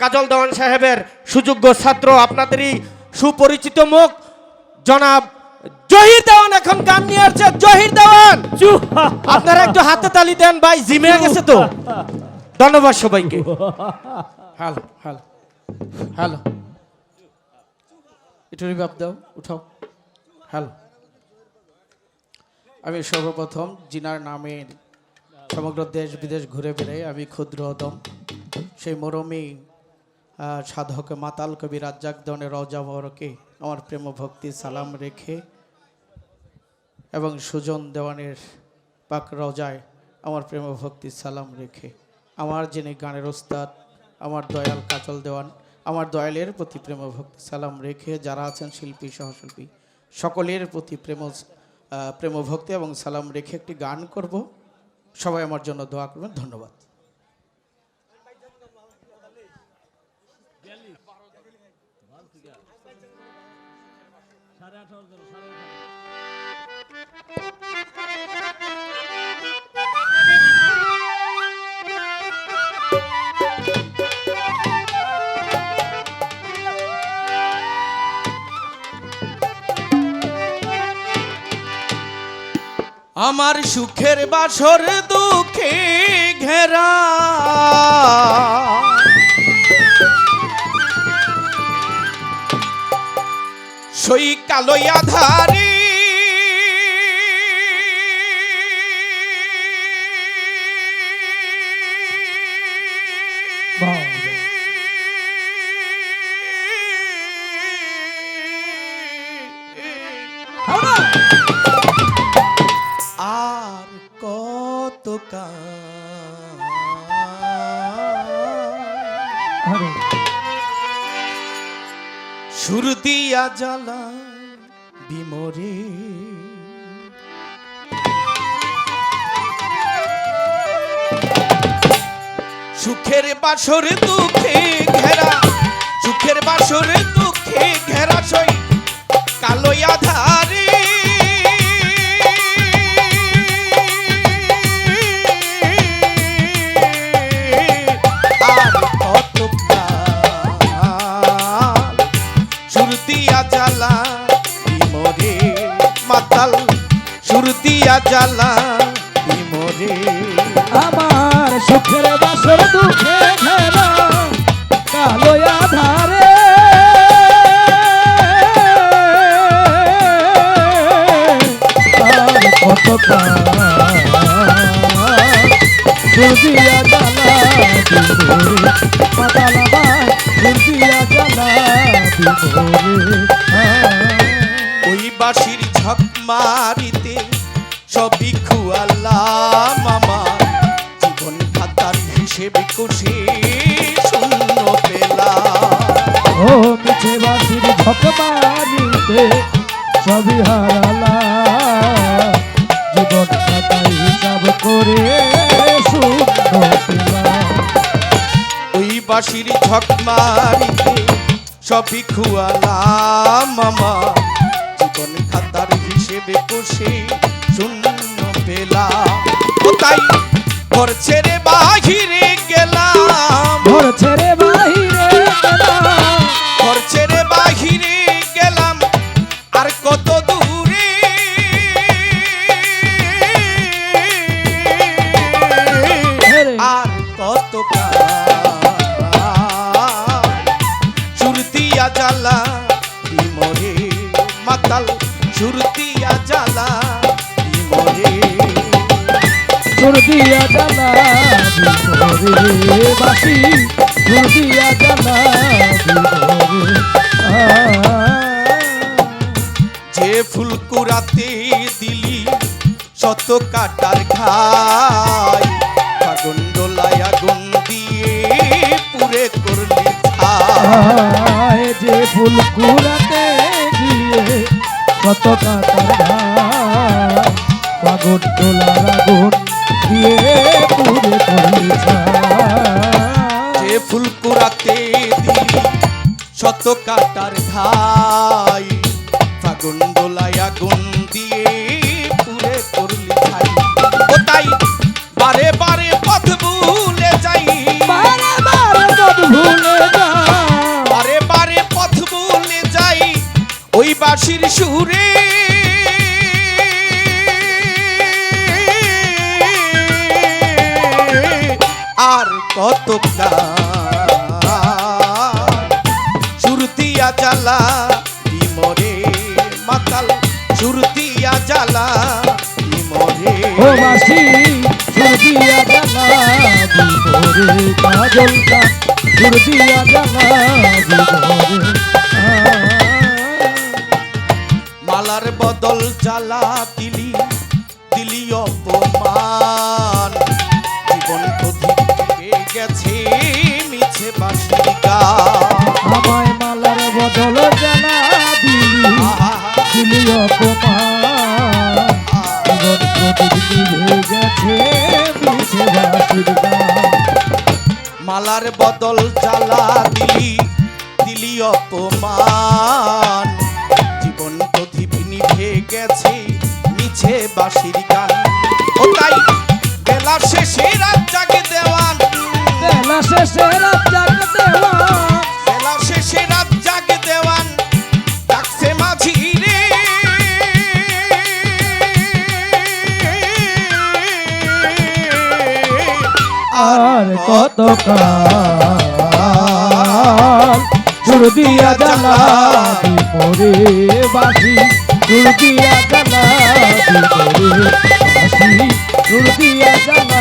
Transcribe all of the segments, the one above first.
কাজল দেওয়ান সাহেবের সুযোগ্য ছাত্র, আপনাদেরই সুপরিচিত মুখ। জনাব জহির দেওয়ান এখন গান নিয়ে আসছে। জহির দেওয়ান! আপনারা একটু হাতে তালি দেন ভাই, জিমে গেছে তো। ধন্যবাদ সবাইকে। হ্যালো হ্যালো হ্যালো একটু রিভাব দাও, উঠাও। হ্যালো আমি সর্বপ্রথম জিনার নামের সমগ্র দেশ বিদেশ ঘুরে বেড়াই। আমি ক্ষুদ্র দম সেই মরমী সাধক মাতাল কবি রাজ্জাক দনের রজা বরকে আমার প্রেম ভক্তি সালাম রেখে এবং সুজন দেওয়ানের পাক রজায় আমার প্রেম ভক্তি সালাম রেখে আমার যিনি গানের ওস্তাদ আমার দয়াল কাজল দেওয়ান আমার দয়ালের প্রতি প্রেম ভক্তি সালাম রেখে যারা আছেন শিল্পী সহশিল্পী সকলের প্রতি প্রেম আহ, প্রেম ভক্তি এবং সালাম রেখে একটি গান করব। সবাই আমার জন্য দোয়া করবেন। ধন্যবাদ। আমার সুখের বাসর দুঃখে ঘেরা। সই কালো আধারে আর কত কাল? সুর দিয়া জ্বালা বিমরে। সুখের বাসর দুঃখে ঘেরা, সুখের বাসর দুঃখে ঘেরা সই কালো আধারে সুখের বাসর, দুঃখে ঘেরা কালো আধারে। কত দুর্দিয়া জ্বালা ওই বাঁশির ঝক মারিতে সবই খুয়ালাম হিসেবে কষে শূন্য পেলাম। ও মিছে বাসির মারিতে সবই হারালা জীবন খাতায় হিসাব করে শূন্য পেলাম। ওই বাঁশির ঝক মারিতে সবই খুয়ালাম আমার। জীবন খাতার হিসেবে কষে শূন্য পেলাম। ও তাই ঘর ছেড়ে বাহিরে দিয়া বিভোরে বাসি সুর দিয়া জ্বালা যে ফুল কুড়াতে দিলি শত কাটার খাই ফাগুন ডোলায় আগুন দিয়ে পুরে করলি যে ফুল কুড়াতে গিয়ে কত কাতার পাগল তোলার আগুন দিয়ে যে শত কাটার ঘাই আর কত সুরতিয়া জ্বালা মরে মাতাল। সুরতিয়া জ্বালা মরে মাসি মালার বদল চালা মালার বদল চালা দিলি দিলি অপমান। জীবন প্রদীপ নিভে গেছে মিছে বাসির আর কত সুর দিয়া জ্বালা মোরে বাসি সুর দিয়া জ্বালা মোরে বাসি সুর দিয়া জ্বালা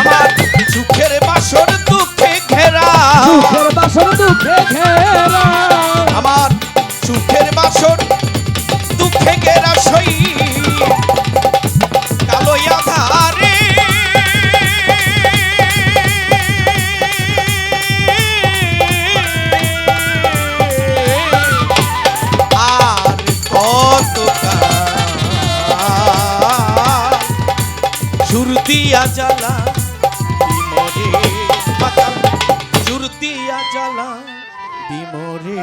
আমার সুখের বাসর দুঃখে ঘেরা। দুঃখের বাসর দুঃখে ঘেরা। দিয়া জ্বালা বিমরে মাতাল সুর দিয়া বিমরে।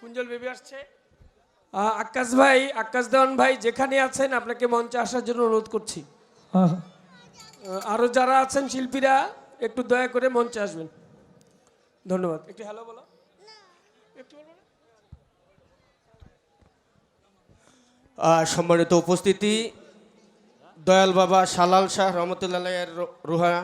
কুঞ্জল বেবি আসছে। আকাশ ভাই আকাশ দেওয়ান ভাই যেখানে আছেন আপনাকে মঞ্চে আসার জন্য অনুরোধ করছি। আহ, আহ, আরও যারা আছেন শিল্পীরা একটু দয়া করে মঞ্চে আসবেন। ধন্যবাদ। একটু হ্যালো বলো। একটু সম্মানিত উপস্থিতি দয়াল বাবা সালাল শাহ রহমতুল্লাহ রোহা।